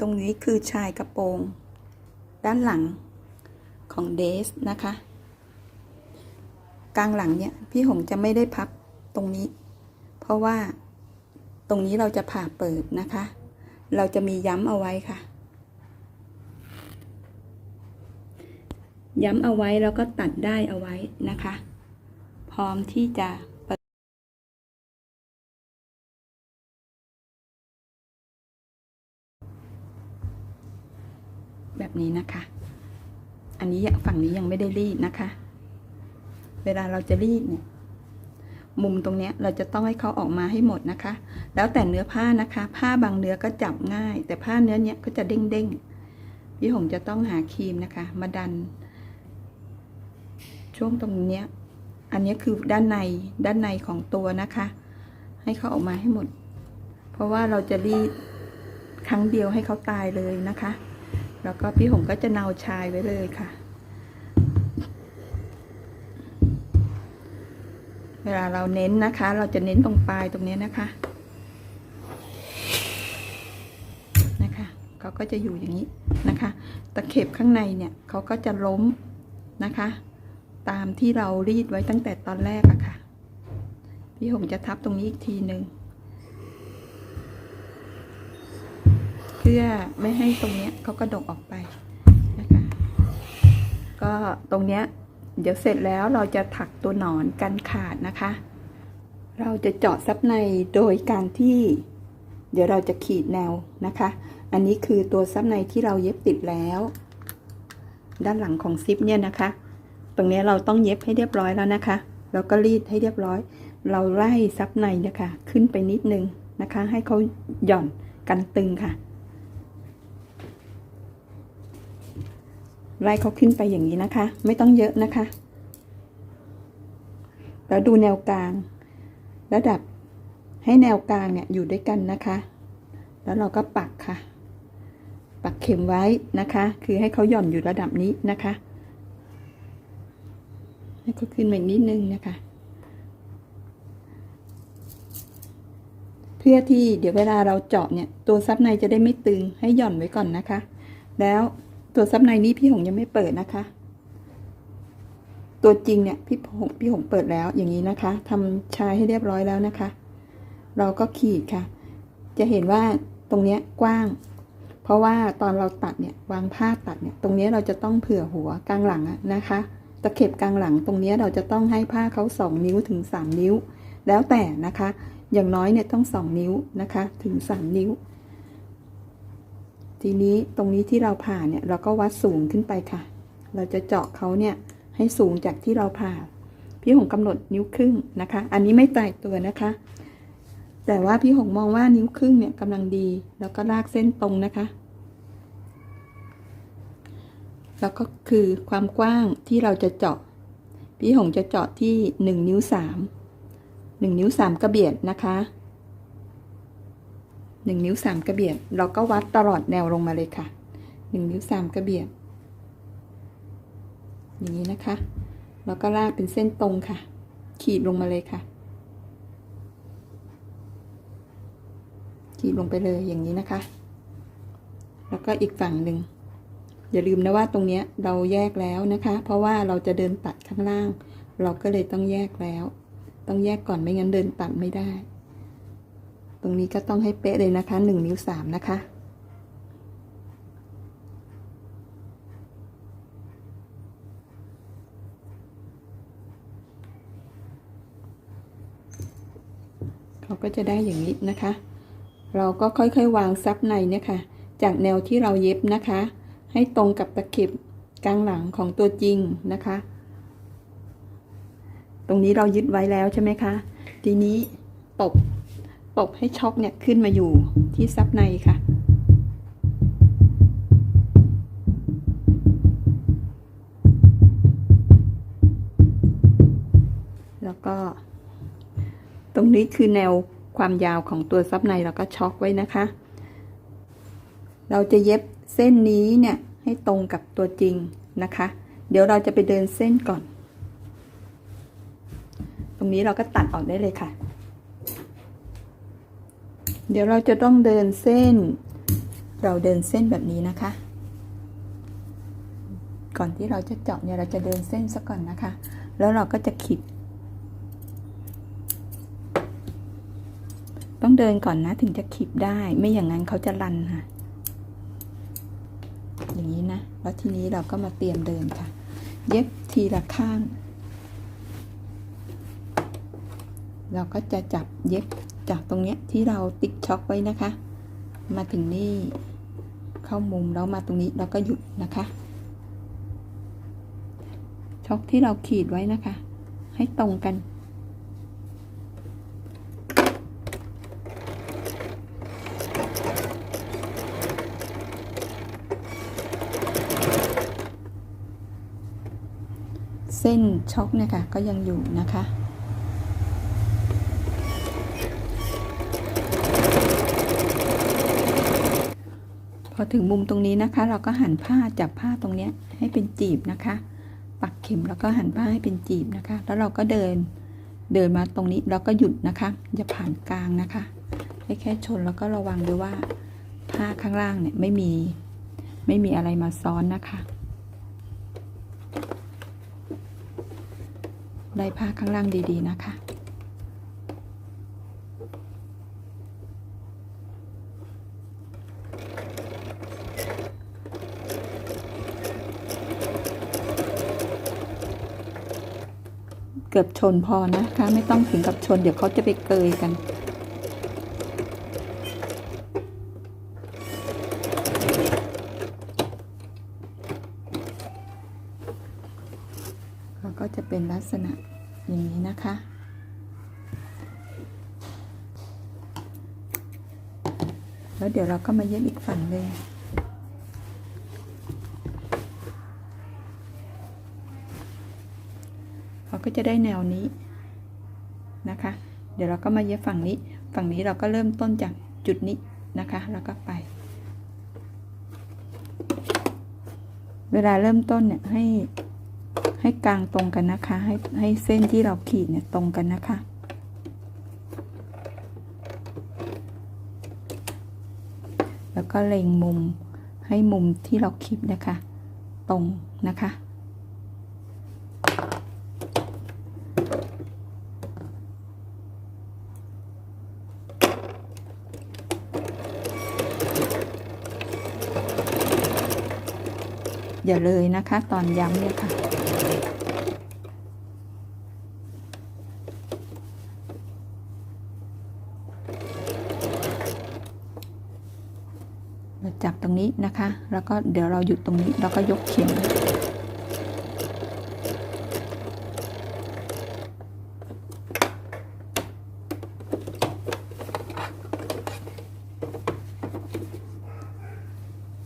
ตรงนี้คือชายกระโปรง ด้านหลังของเดสนะคะ กลางหลังเนี่ยพี่หงจะไม่ได้พับตรงนี้ เพราะว่าตรงนี้เราจะผ่าเปิดนะคะ เราจะมีย้ำเอาไว้ค่ะ ย้ำเอาไว้แล้วก็ตัดได้เอาไว้นะคะ พร้อมที่จะ แบบนี้นะคะ อันนี้ฝั่งนี้ยังไม่ได้รีดนะคะ เวลาเราจะรีดเนี่ยมุมตรงนี้เราจะต้องให้เขาออกมาให้หมดนะคะ แล้วแต่เนื้อผ้านะคะ ผ้าบางเนื้อก็จับง่าย แต่ผ้าเนื้อเนี้ยก็จะเด้งเด้งๆพี่หงจะต้องหาครีมนะคะ มาดัน ช่วงตรงเนี้ยอันนี้คือด้านในด้านในของตัวนะคะ ให้เขาออกมาให้หมด เพราะว่าเราจะรีดครั้งเดียวให้เขาตายเลยนะคะ แล้วก็พี่หงก็จะเนาชายไว้เลยค่ะ เวลาเราเน้นนะคะ เราจะเน้นตรงปลายตรงนี้นะคะ นะคะเขาก็จะอยู่อย่างนี้นะคะ ตะเข็บข้างในเนี่ยเขาก็จะล้มนะคะ ตามที่เรารีดไว้ตั้งแต่ตอนแรกอะค่ะ พี่หงจะทับตรงนี้อีกทีหนึ่ง เพื่อไม่ให้ตรงเนี้ยเขากระดกออกไปนะคะก็ตรงเนี้ยเดี๋ยวเสร็จแล้วเราจะถักตัวหนอนกันขาดนะคะ เราจะเจาะซับในโดยการที่ เดี๋ยวเราจะขีดแนวนะคะ อันนี้คือตัวซับในที่เราเย็บติดแล้ว ด้านหลังของซิปเนี่ยนะคะ ตรงนี้เราต้องเย็บให้เรียบร้อยแล้วนะคะ แล้วก็รีดให้เรียบร้อย เราไล่ซับในนะคะ ขึ้นไปนิดนึงนะคะ ให้เขาหย่อนกันตึงค่ะ ไล่เขาขึ้นไปอย่างนี้นะคะ ไม่ต้องเยอะนะคะ แล้วดูแนวกลาง ระดับให้แนวกลางเนี่ยอยู่ด้วยกันนะคะ แล้วเราก็ปักค่ะ ปักเข็มไว้นะคะ คือให้เขาหย่อนอยู่ระดับนี้นะคะให้เขาขึ้นมานิดนึงนะคะ เพื่อที่เดี๋ยวเวลาเราเจาะเนี่ยตัวซับในจะได้ไม่ตึงให้หย่อนไว้ก่อนนะคะ แล้ว ตัวซับในนี้พี่หงยังไม่เปิดนะคะ ตัวจริงเนี่ยพี่หงพี่หงเปิดแล้วอย่างนี้นะคะทำชายให้เรียบร้อยแล้วนะคะ เราก็ขีดค่ะ จะเห็นว่าตรงเนี้ยกว้าง เพราะว่าตอนเราตัดเนี่ยวางผ้าตัดเนี่ย ตรงนี้เราจะต้องเผื่อหัวกลางหลังอะนะคะ ตะเข็บกลางหลังตรงนี้เราจะต้องให้ผ้าเขาสองนิ้วถึงสามนิ้ว แล้วแต่นะคะ อย่างน้อยเนี่ยต้องสองนิ้วนะคะ ถึงสามนิ้ว ทีนี้ตรงนี้ที่เราผ่าเนี่ยเราก็วัดสูงขึ้นไปค่ะ เราจะเจาะเขาเนี่ยให้สูงจากที่เราผ่า พี่หงกำหนดนิ้วครึ่งนะคะ อันนี้ไม่ตายตัวนะคะ แต่ว่าพี่หงมองว่านิ้วครึ่งเนี่ยกำลังดี แล้วก็ลากเส้นตรงนะคะ แล้วก็คือความกว้างที่เราจะเจาะ พี่หงจะเจาะที่หนึ่งนิ้วสามหนึ่งนิ้วสามกระเบียดนะคะ หนึ่งนิ้วสามกระเบียดเราก็วัดตลอดแนวลงมาเลยค่ะหนึ่งนิ้วสามกระเบียดอย่างนี้นะคะ แล้วก็ลากเป็นเส้นตรงค่ะ ขีดลงมาเลยค่ะ ขีดลงไปเลยอย่างนี้นะคะ แล้วก็อีกฝั่งหนึ่งอย่าลืมนะว่าตรงนี้เราแยกแล้วนะคะ เพราะว่าเราจะเดินตัดข้างล่าง เราก็เลยต้องแยกแล้ว ต้องแยกก่อนไม่งั้นเดินตัดไม่ได้ ตรงนี้ก็ต้องให้เป๊ะเลยนะคะหนึ่งนิ้วสามนะคะ เขาก็จะได้อย่างนี้นะคะ เราก็ค่อยๆ วางซับในเนี่ยค่ะ จากแนวที่เราเย็บนะคะ ให้ตรงกับตะเข็บกลางหลังของตัวจริงนะคะ ตรงนี้เรายึดไว้แล้วใช่ไหมคะ ทีนี้ตบ ตบให้ช็อคเนี่ยขึ้นมาอยู่ที่ซับในค่ะ แล้วก็ ตรงนี้คือแนวความยาวของตัวซับในเราก็ช็อกไว้นะคะ เราจะเย็บเส้นนี้เนี่ยให้ตรงกับตัวจริงนะคะ เดี๋ยวเราจะไปเดินเส้นก่อน ตรงนี้เราก็ตัดออกได้เลยค่ะ เดี๋ยวเราจะต้องเดินเส้น เราเดินเส้นแบบนี้นะคะ ก่อนที่เราจะเจาะเนี่ยเราจะเดินเส้นซะก่อนนะคะ แล้วเราก็จะขีด ต้องเดินก่อนนะถึงจะขีดได้ ไม่อย่างนั้นเขาจะรันค่ะ อย่างนี้นะ แล้วทีนี้เราก็มาเตรียมเดินค่ะ เย็บทีละข้าง เราก็จะจับเย็บ จากตรงเนี้ยที่เราติ๊กช็อคไว้นะคะ มาถึงนี่เข้ามุมแล้วมาตรงนี้เราก็หยุดนะคะ ช็อคที่เราขีดไว้นะคะ ให้ตรงกัน เส้นช็อคเนี่ยค่ะก็ยังอยู่นะคะ พ อถึงมุมตรงนี้นะคะ เราก็หันผ้าจับผ้าตรงนี้ให้เป็นจีบนะคะ ปักเข็มแล้วก็หันผ้าให้เป็นจีบนะคะ แล้วเราก็เดินเดินมาตรงนี้แล้วก็หยุดนะคะ อย่าผ่านกลางนะคะให้แค่ชนแล้วก็ระวังด้วยว่าผ้าข้างล่างเนี่ยไม่มีไม่มีอะไรมาซ้อนนะคะ ได้ผ้าข้างล่างดีๆนะคะ เกือบชนพอนะคะ ไม่ต้องถึงกับชน เดี๋ยวเขาจะไปเกยกันแล้วก็จะเป็นลักษณะอย่างนี้นะคะแล้วเดี๋ยวเราก็มาเย็บอีกฝั่งเลย เราก็จะได้แนวนี้นะคะ เดี๋ยวเราก็มาเย็บฝั่งนี้ ฝั่งนี้เราก็เริ่มต้นจากจุดนี้นะคะ แล้วก็ไป เวลาเริ่มต้นเนี่ยให้ให้กลางตรงกันนะคะ ให้ให้เส้นที่เราขีดเนี่ยตรงกันนะคะแล้วก็เล็งมุมให้มุมที่เราขีดนะคะ ตรงนะคะ อย่าเลยนะคะ ตอนย้ำเนี่ยค่ะ เราจับตรงนี้นะคะ แล้วก็เดี๋ยวเราหยุดตรงนี้แล้วก็ยกเข็ม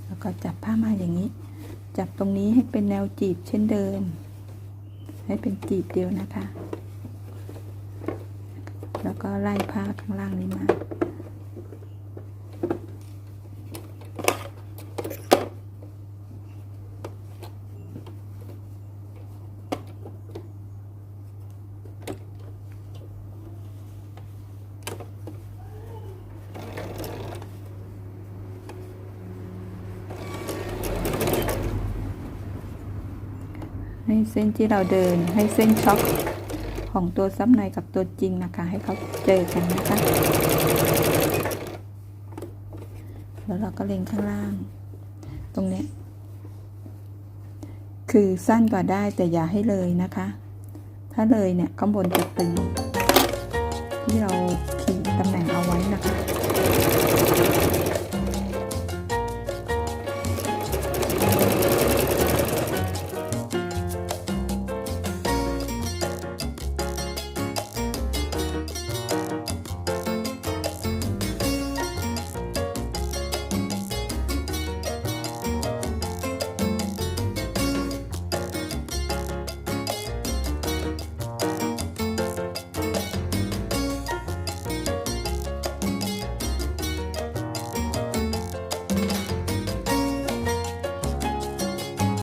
แล้วก็จับผ้ามาอย่างนี้ จับตรงนี้ให้เป็นแนวจีบเช่นเดิม ให้เป็นจีบเดียวนะคะ แล้วก็ไล่ผ้าข้างล่างนี้มา ให้เส้นที่เราเดินให้เส้นช็อคของตัวซับในกับตัวจริงนะคะ ให้เขาเจอกันนะคะ แล้วเราก็เล็งข้างล่าง ตรงนี้คือสั้นกว่าได้แต่อย่าให้เลยนะคะ ถ้าเลยเนี่ยข้างบนจะตึงที่เราขีดตำแหน่ง